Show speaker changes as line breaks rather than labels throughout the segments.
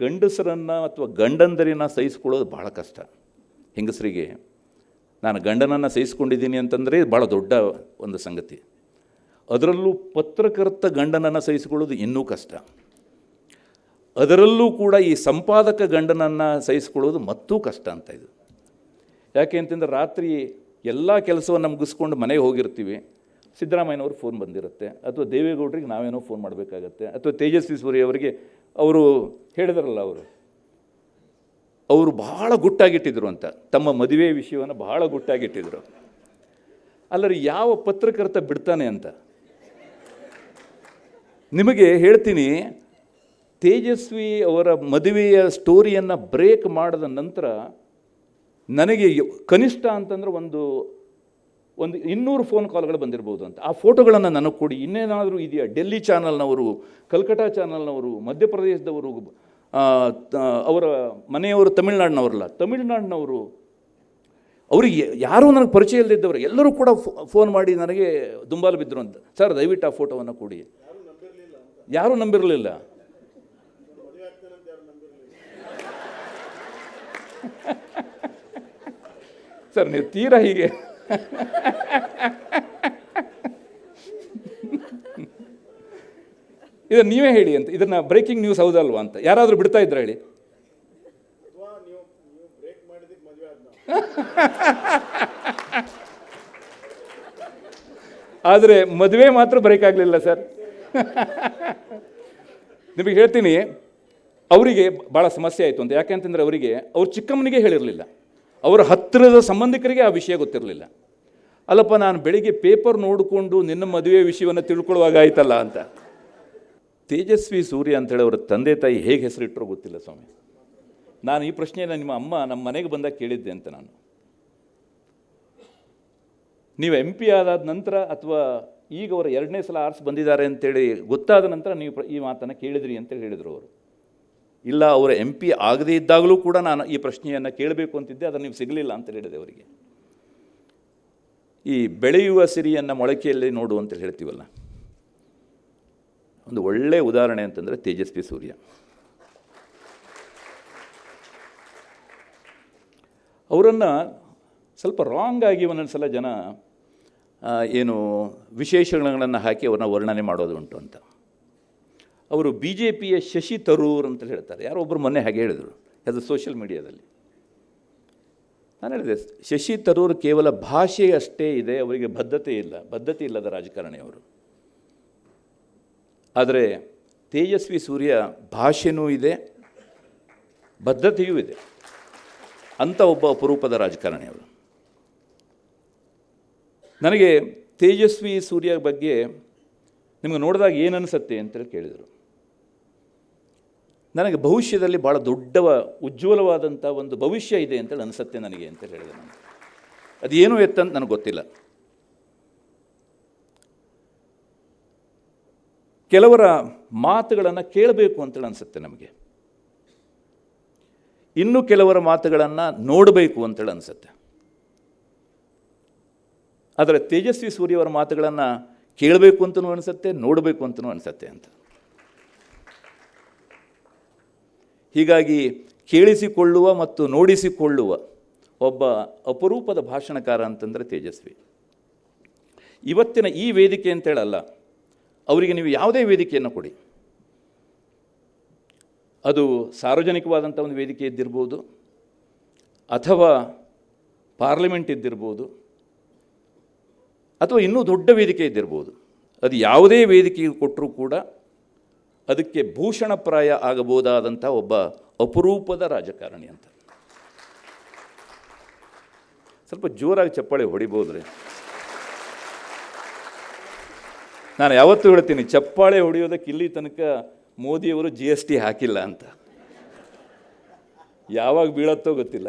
ಗಂಡಸರನ್ನು ಅಥವಾ ಗಂಡಂದರಿನ ಸಹಿಸ್ಕೊಳ್ಳೋದು ಭಾಳ ಕಷ್ಟ. ಹೆಂಗಸರಿಗೆ, ನಾನು ಗಂಡನನ್ನು ಸಹಿಸ್ಕೊಂಡಿದ್ದೀನಿ ಅಂತಂದರೆ ಭಾಳ ದೊಡ್ಡ ಒಂದು ಸಂಗತಿ. ಅದರಲ್ಲೂ ಪತ್ರಕರ್ತ ಗಂಡನನ್ನು ಸಹಿಸ್ಕೊಳ್ಳೋದು ಇನ್ನೂ ಕಷ್ಟ. ಅದರಲ್ಲೂ ಕೂಡ ಈ ಸಂಪಾದಕ ಗಂಡನನ್ನು ಸಹಿಸ್ಕೊಳ್ಳೋದು ಮತ್ತೂ ಕಷ್ಟ ಅಂತ ಇದು. ಯಾಕೆ ಅಂತಂದ್ರೆ ರಾತ್ರಿ ಎಲ್ಲ ಕೆಲಸವನ್ನು ಮುಗಿಸ್ಕೊಂಡು ಮನೆಗೆ ಹೋಗಿರ್ತೀವಿ. ಸಿದ್ದರಾಮಯ್ಯನವ್ರು ಫೋನ್ ಬಂದಿರುತ್ತೆ. ಅಥವಾ ದೇವೇಗೌಡರಿಗೆ ನಾವೇನೋ ಫೋನ್ ಮಾಡಬೇಕಾಗತ್ತೆ. ಅಥವಾ ತೇಜಸ್ವಿ ಸೂರ್ಯ ಅವರಿಗೆ ಅವರು ಹೇಳಿದ್ರಲ್ಲ ಅವರು ಅವರು ಬಹಳ ಗುಟ್ಟಾಗಿಟ್ಟಿದ್ರು ಅಂತ. ತಮ್ಮ ಮದುವೆ ವಿಷಯವನ್ನು ಬಹಳ ಗುಟ್ಟಾಗಿಟ್ಟಿದ್ರು. ಅಲ್ಲರಿ, ಯಾವ ಪತ್ರಕರ್ತ ಬಿಡ್ತಾನೆ ಅಂತ? ನಿಮಗೆ ಹೇಳ್ತೀನಿ, ತೇಜಸ್ವಿ ಅವರ ಮದುವೆಯ ಸ್ಟೋರಿಯನ್ನು ಬ್ರೇಕ್ ಮಾಡಿದ ನಂತರ ನನಗೆ ಕನಿಷ್ಠ ಅಂತಂದ್ರೆ ಒಂದು ಒಂದು ಇನ್ನೂರು ಫೋನ್ ಕಾಲ್ಗಳು ಬಂದಿರ್ಬೋದು ಅಂತ. ಆ ಫೋಟೋಗಳನ್ನು ನನಗೆ ಕೊಡಿ. ಇನ್ನೇನಾದರೂ ಇದೆಯಾ? ಡೆಲ್ಲಿ ಚಾನಲ್ನವರು ಕಲ್ಕಟಾ ಚಾನಲ್ನವರು ಮಧ್ಯಪ್ರದೇಶದವರು ಅವರ ಮನೆಯವರು, ತಮಿಳ್ನಾಡಿನವರಲ್ಲ, ತಮಿಳ್ನಾಡಿನವರು, ಅವರಿಗೆ ಯಾರೂ ನನಗೆ ಪರಿಚಯ ಇಲ್ಲದಿದ್ದವರು ಎಲ್ಲರೂ ಕೂಡ ಫೋನ್ ಮಾಡಿ ನನಗೆ ದುಂಬಾಲು ಬಿದ್ದರು ಅಂತ. ಸರ್, ದಯವಿಟ್ಟು ಆ ಫೋಟೋವನ್ನು ಕೊಡಿ. ಯಾರೂ ನಂಬಿರಲಿಲ್ಲ. ಸರ್, ನೀವು ತೀರಾ ಹೀಗೆ. ಇದನ್ನು ನೀವೇ ಹೇಳಿ ಅಂತ. ಇದನ್ನ ಬ್ರೇಕಿಂಗ್ ನ್ಯೂಸ್ ಹೌದಲ್ವಾ ಅಂತ. ಯಾರಾದರೂ ಬಿಡ್ತಾ ಇದ್ರ ಹೇಳಿ. ಆದರೆ ಮದುವೆ ಮಾತ್ರ ಬ್ರೇಕ್ ಆಗಲಿಲ್ಲ ಸರ್. ನಿಮಗೆ ಹೇಳ್ತೀನಿ, ಅವರಿಗೆ ಭಾಳ ಸಮಸ್ಯೆ ಆಯಿತು ಅಂತ. ಯಾಕೆಂತಂದರೆ ಅವರಿಗೆ, ಅವ್ರ ಚಿಕ್ಕಮ್ಮನಿಗೆ ಹೇಳಿರಲಿಲ್ಲ. ಅವರ ಹತ್ತಿರದ ಸಂಬಂಧಿಕರಿಗೆ ಆ ವಿಷಯ ಗೊತ್ತಿರಲಿಲ್ಲ. ಅಲ್ಲಪ್ಪ, ನಾನು ಬೆಳಿಗ್ಗೆ ಪೇಪರ್ ನೋಡಿಕೊಂಡು ನಿನ್ನ ಮದುವೆ ವಿಷಯವನ್ನು ತಿಳ್ಕೊಳ್ಳುವಾಗ ಆಯ್ತಲ್ಲ ಅಂತ. ತೇಜಸ್ವಿ ಸೂರ್ಯ ಅಂತೇಳಿ ಅವರ ತಂದೆ ತಾಯಿ ಹೇಗೆ ಹೆಸರಿಟ್ಟರೋ ಗೊತ್ತಿಲ್ಲ ಸ್ವಾಮಿ. ನಾನು ಈ ಪ್ರಶ್ನೆಯನ್ನು ನಿಮ್ಮ ಅಮ್ಮ ನಮ್ಮ ಮನೆಗೆ ಬಂದಾಗ ಕೇಳಿದ್ದೆ ಅಂತ ನಾನು. ನೀವು ಎಂ ಪಿ ಆದಾದ ನಂತರ ಅಥವಾ ಈಗ ಅವರು ಎರಡನೇ ಸಲ ಆರ್ಸ್ ಬಂದಿದ್ದಾರೆ ಅಂತೇಳಿ ಗೊತ್ತಾದ ನಂತರ ನೀವು ಈ ಮಾತನ್ನು ಕೇಳಿದ್ರಿ ಅಂತೇಳಿ ಹೇಳಿದರು ಅವರು. ಇಲ್ಲ, ಅವರ ಎಂ ಪಿ ಆಗದೇ ಇದ್ದಾಗಲೂ ಕೂಡ ನಾನು ಈ ಪ್ರಶ್ನೆಯನ್ನು ಕೇಳಬೇಕು ಅಂತಿದ್ದೆ, ಅದನ್ನು ನೀವು ಸಿಗಲಿಲ್ಲ ಅಂತ ಹೇಳಿದೆ ಅವರಿಗೆ. ಈ ಬೆಳೆಯುವ ಸಿರಿಯನ್ನು ಮೊಳಕೆಯಲ್ಲಿ ನೋಡು ಅಂತ ಹೇಳ್ತೀವಲ್ಲ? ಒಂದು ಒಳ್ಳೆಯ ಉದಾಹರಣೆ ಅಂತಂದರೆ ತೇಜಸ್ವಿ ಸೂರ್ಯ. ಅವರನ್ನು ಸ್ವಲ್ಪ ರಾಂಗ್ ಆಗಿ ಒಂದೊಂದು ಸಲ ಜನ ಏನು ವಿಶೇಷಣಗಳನ್ನು ಹಾಕಿ ಅವ್ರನ್ನ ವರ್ಣನೆ ಮಾಡೋದು ಉಂಟು ಅಂತ. ಅವರು ಬಿ ಜೆ ಪಿಯ ಶಶಿ ತರೂರ್ ಅಂತ ಹೇಳ್ತಾರೆ. ಯಾರೋ ಒಬ್ಬರು ಮೊನ್ನೆ ಹಾಗೆ ಹೇಳಿದರು, ಅದು ಸೋಷಿಯಲ್ ಮೀಡಿಯಾದಲ್ಲಿ ನಾನು ಹೇಳಿದೆ, ಶಶಿ ತರೂರ್ ಕೇವಲ ಭಾಷೆ ಅಷ್ಟೇ ಇದೆ, ಅವರಿಗೆ ಬದ್ಧತೆ ಇಲ್ಲ. ಬದ್ಧತೆ ಇಲ್ಲದ ರಾಜಕಾರಣಿ ಅವರು. ಆದರೆ ತೇಜಸ್ವಿ ಸೂರ್ಯ ಭಾಷೆನೂ ಇದೆ, ಬದ್ಧತೆಯೂ ಇದೆ. ಅಂಥ ಒಬ್ಬ ಅಪರೂಪದ ರಾಜಕಾರಣಿ ಅವರು. ನನಗೆ ತೇಜಸ್ವಿ ಸೂರ್ಯ ಬಗ್ಗೆ ನಿಮಗೆ ನೋಡಿದಾಗ ಏನು ಅನಿಸುತ್ತೆ ಅಂತೇಳಿ ಕೇಳಿದರು. ನನಗೆ ಭವಿಷ್ಯದಲ್ಲಿ ಭಾಳ ದೊಡ್ಡವ ಉಜ್ವಲವಾದಂಥ ಒಂದು ಭವಿಷ್ಯ ಇದೆ ಅಂತೇಳಿ ಅನಿಸುತ್ತೆ ನನಗೆ ಅಂತ ಹೇಳಿದೆ ನಾನು. ಅದೇನು ಎತ್ತಂತ ನನಗೆ ಗೊತ್ತಿಲ್ಲ. ಕೆಲವರ ಮಾತುಗಳನ್ನು ಕೇಳಬೇಕು ಅಂತೇಳಿ ಅನಿಸುತ್ತೆ ನಮಗೆ. ಇನ್ನು ಕೆಲವರ ಮಾತುಗಳನ್ನು ನೋಡಬೇಕು ಅಂತೇಳಿ ಅನಿಸುತ್ತೆ. ಆದರೆ ತೇಜಸ್ವಿ ಸೂರ್ಯವರ ಮಾತುಗಳನ್ನು ಕೇಳಬೇಕು ಅಂತಲೂ ಅನಿಸುತ್ತೆ, ನೋಡಬೇಕು ಅಂತಲೂ ಅನಿಸುತ್ತೆ ಅಂತ. ಹೀಗಾಗಿ ಕೇಳಿಸಿಕೊಳ್ಳುವ ಮತ್ತು ನೋಡಿಸಿಕೊಳ್ಳುವ ಒಬ್ಬ ಅಪರೂಪದ ಭಾಷಣಕಾರ ಅಂತಂದರೆ ತೇಜಸ್ವಿ. ಇವತ್ತಿನ ಈ ವೇದಿಕೆ ಅಂತೇಳಲ್ಲ ಅವರಿಗೆ ನೀವು ಯಾವುದೇ ವೇದಿಕೆಯನ್ನು ಕೊಡಿ. ಅದು ಸಾರ್ವಜನಿಕವಾದಂಥ ಒಂದು ವೇದಿಕೆ ಇದ್ದಿರ್ಬೋದು, ಅಥವಾ ಪಾರ್ಲಿಮೆಂಟ್ ಇದ್ದಿರ್ಬೋದು, ಅಥವಾ ಇನ್ನೂ ದೊಡ್ಡ ವೇದಿಕೆ ಇದ್ದಿರ್ಬೋದು, ಅದು ಯಾವುದೇ ವೇದಿಕೆಗೆ ಕೊಟ್ಟರೂ ಕೂಡ ಅದಕ್ಕೆ ಭೂಷಣಪ್ರಾಯ ಆಗಬಹುದಾದಂಥ ಒಬ್ಬ ಅಪರೂಪದ ರಾಜಕಾರಣಿ ಅಂತ. ಸ್ವಲ್ಪ ಜೋರಾಗಿ ಚಪ್ಪಾಳೆ ಹೊಡಿಬೋದ್ರಿ. ನಾನು ಯಾವತ್ತೂ ಹೇಳ್ತೀನಿ, ಚಪ್ಪಾಳೆ ಹೊಡೆಯೋದಕ್ಕೆ ಇಲ್ಲಿ ತನಕ ಮೋದಿಯವರು ಜಿ ಎಸ್ ಟಿ ಹಾಕಿಲ್ಲ ಅಂತ. ಯಾವಾಗ ಬೀಳತ್ತೋ ಗೊತ್ತಿಲ್ಲ.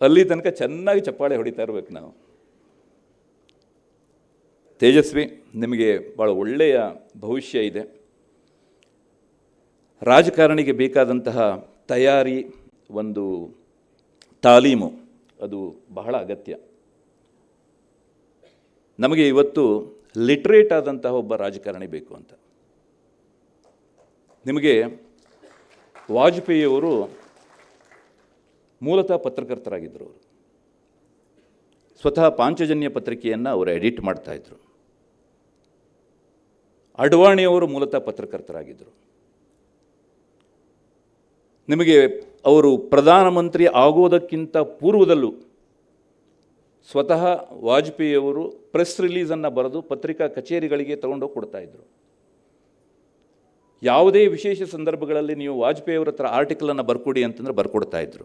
ಅಲ್ಲಿ ತನಕ ಚೆನ್ನಾಗಿ ಚಪ್ಪಾಳೆ ಹೊಡಿತಾ ಇರ್ಬೇಕು ನಾವು. ತೇಜಸ್ವಿ, ನಿಮಗೆ ಭಾಳ ಒಳ್ಳೆಯ ಭವಿಷ್ಯ ಇದೆ. ರಾಜಕಾರಣಿಗೆ ಬೇಕಾದಂತಹ ತಯಾರಿ, ಒಂದು ತಾಲೀಮು, ಅದು ಬಹಳ ಅಗತ್ಯ. ನಮಗೆ ಇವತ್ತು ಲಿಟ್ರೇಟ್ ಆದಂತಹ ಒಬ್ಬ ರಾಜಕಾರಣಿ ಬೇಕು ಅಂತ. ನಿಮಗೆ ವಾಜಪೇಯಿಯವರು ಮೂಲತಃ ಪತ್ರಕರ್ತರಾಗಿದ್ದರು ಅವರು. ಸ್ವತಃ ಪಾಂಚಜನ್ಯ ಪತ್ರಿಕೆಯನ್ನು ಅವರು ಎಡಿಟ್ ಮಾಡ್ತಾಯಿದ್ರು ಅಡ್ವಾಣಿಯವರು ಮೂಲತಃ ಪತ್ರಕರ್ತರಾಗಿದ್ದರು. ನಿಮಗೆ ಅವರು ಪ್ರಧಾನಮಂತ್ರಿ ಆಗೋದಕ್ಕಿಂತ ಪೂರ್ವದಲ್ಲೂ ಸ್ವತಃ ವಾಜಪೇಯಿಯವರು ಪ್ರೆಸ್ ರಿಲೀಸನ್ನು ಬರೆದು ಪತ್ರಿಕಾ ಕಚೇರಿಗಳಿಗೆ ತಗೊಂಡೋಗಿ ಕೊಡ್ತಾಯಿದ್ರು ಯಾವುದೇ ವಿಶೇಷ ಸಂದರ್ಭಗಳಲ್ಲಿ ನೀವು ವಾಜಪೇಯಿಯವರ ಹತ್ರ ಆರ್ಟಿಕಲನ್ನು ಬರ್ಕೊಡಿ ಅಂತಂದರೆ ಬರ್ಕೊಡ್ತಾ ಇದ್ರು.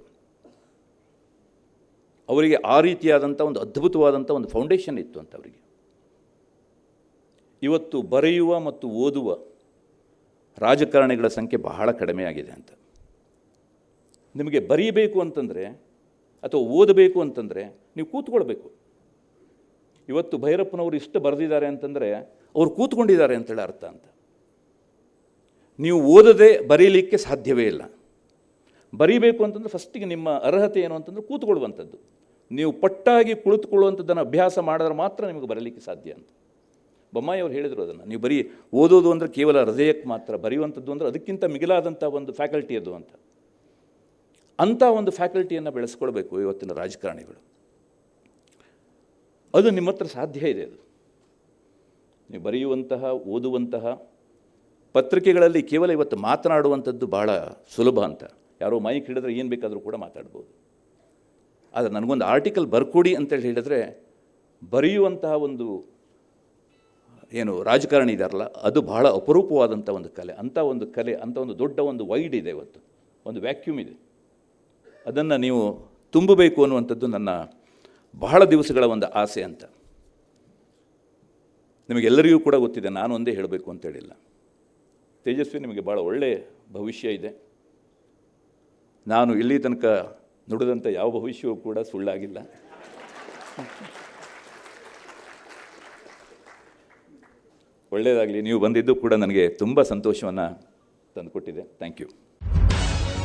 ಅವರಿಗೆ ಆ ರೀತಿಯಾದಂಥ ಒಂದು ಅದ್ಭುತವಾದಂಥ ಒಂದು ಫೌಂಡೇಶನ್ ಇತ್ತು ಅಂತ ಅವರಿಗೆ. ಇವತ್ತು ಬರೆಯುವ ಮತ್ತು ಓದುವ ರಾಜಕಾರಣಿಗಳ ಸಂಖ್ಯೆ ಬಹಳ ಕಡಿಮೆಯಾಗಿದೆ ಅಂತ. ನಿಮಗೆ ಬರೀಬೇಕು ಅಂತಂದರೆ ಅಥವಾ ಓದಬೇಕು ಅಂತಂದರೆ ನೀವು ಕೂತ್ಕೊಳ್ಬೇಕು. ಇವತ್ತು ಭೈರಪ್ಪನವರು ಇಷ್ಟು ಬರೆದಿದ್ದಾರೆ ಅಂತಂದರೆ ಅವ್ರು ಕೂತ್ಕೊಂಡಿದ್ದಾರೆ ಅಂತೇಳಿ ಅರ್ಥ ಅಂತ. ನೀವು ಓದದೆ ಬರೀಲಿಕ್ಕೆ ಸಾಧ್ಯವೇ ಇಲ್ಲ. ಬರೀಬೇಕು ಅಂತಂದ್ರೆ ಫಸ್ಟಿಗೆ ನಿಮ್ಮ ಅರ್ಹತೆ ಏನು ಅಂತಂದ್ರೆ ಕೂತ್ಕೊಳ್ಳುವಂಥದ್ದು ನೀವು ಪಟ್ಟಾಗಿ ಕುಳಿತುಕೊಳ್ಳುವಂಥದ್ದನ್ನು ಅಭ್ಯಾಸ ಮಾಡಿದ್ರೆ ಮಾತ್ರ ನಿಮಗೆ ಬರಲಿಕ್ಕೆ ಸಾಧ್ಯ ಅಂತ. ಬೊಮ್ಮಾಯಿ ಅವರು ಹೇಳಿದರು ಅದನ್ನು, ನೀವು ಬರೀ ಓದೋದು ಅಂದರೆ ಕೇವಲ ಹೃದಯಕ್ಕೆ ಮಾತ್ರ, ಬರೆಯುವಂಥದ್ದು ಅಂದರೆ ಅದಕ್ಕಿಂತ ಮಿಗಿಲಾದಂಥ ಒಂದು ಫ್ಯಾಕಲ್ಟಿ ಅದು ಅಂತ. ಅಂಥ ಒಂದು ಫ್ಯಾಕಲ್ಟಿಯನ್ನು ಬೆಳೆಸ್ಕೊಳ್ಬೇಕು ಇವತ್ತಿನ ರಾಜಕಾರಣಿಗಳು. ಅದು ನಿಮ್ಮ ಹತ್ರ ಸಾಧ್ಯ ಇದೆ ಅದು. ನೀವು ಬರೆಯುವಂತಹ, ಓದುವಂತಹ ಪತ್ರಿಕೆಗಳಲ್ಲಿ ಕೇವಲ ಇವತ್ತು ಮಾತನಾಡುವಂಥದ್ದು ಭಾಳ ಸುಲಭ ಅಂತ. ಯಾರೋ ಮೈಕ್ ಹಿಡಿದ್ರೆ ಏನು ಬೇಕಾದರೂ ಕೂಡ ಮಾತಾಡ್ಬೋದು. ಆದರೆ ನನಗೊಂದು ಆರ್ಟಿಕಲ್ ಬರ್ಕೊಡಿ ಅಂತೇಳಿ ಹೇಳಿದ್ರೆ, ಬರೆಯುವಂತಹ ಒಂದು ಏನು ರಾಜಕಾರಣಿ ಇದಾರಲ್ಲ, ಅದು ಬಹಳ ಅಪರೂಪವಾದಂಥ ಒಂದು ಕಲೆ, ಅಂಥ ಒಂದು ಕಲೆ, ಅಂಥ ಒಂದು ದೊಡ್ಡ ಒಂದು ವೈಡ್ ಇದೆ ಇವತ್ತು. ಒಂದು ವ್ಯಾಕ್ಯೂಮ್ ಇದೆ. ಅದನ್ನು ನೀವು ತುಂಬಬೇಕು ಅನ್ನುವಂಥದ್ದು ನನ್ನ ಬಹಳ ದಿವಸಗಳ ಒಂದು ಆಸೆ ಅಂತ. ನಿಮಗೆಲ್ಲರಿಗೂ ಕೂಡ ಗೊತ್ತಿದೆ, ನಾನು ಒಂದೇ ಹೇಳಬೇಕು ಅಂತೇಳಿಲ್ಲ ತೇಜಸ್ವಿ ನಿಮಗೆ ಭಾಳ ಒಳ್ಳೆಯ ಭವಿಷ್ಯ ಇದೆ. ನಾನು ಇಲ್ಲಿ ತನಕ ನುಡಿದಂಥ ಯಾವ ಭವಿಷ್ಯವೂ ಕೂಡ ಸುಳ್ಳಾಗಿಲ್ಲ. ಒಳ್ಳೆಯದಾಗಲಿ, ನೀವು ಬಂದಿದ್ದು ಕೂಡ ನನಗೆ ತುಂಬ ಸಂತೋಷವನ್ನು ತಂದುಕೊಟ್ಟಿದೆ. Thank you.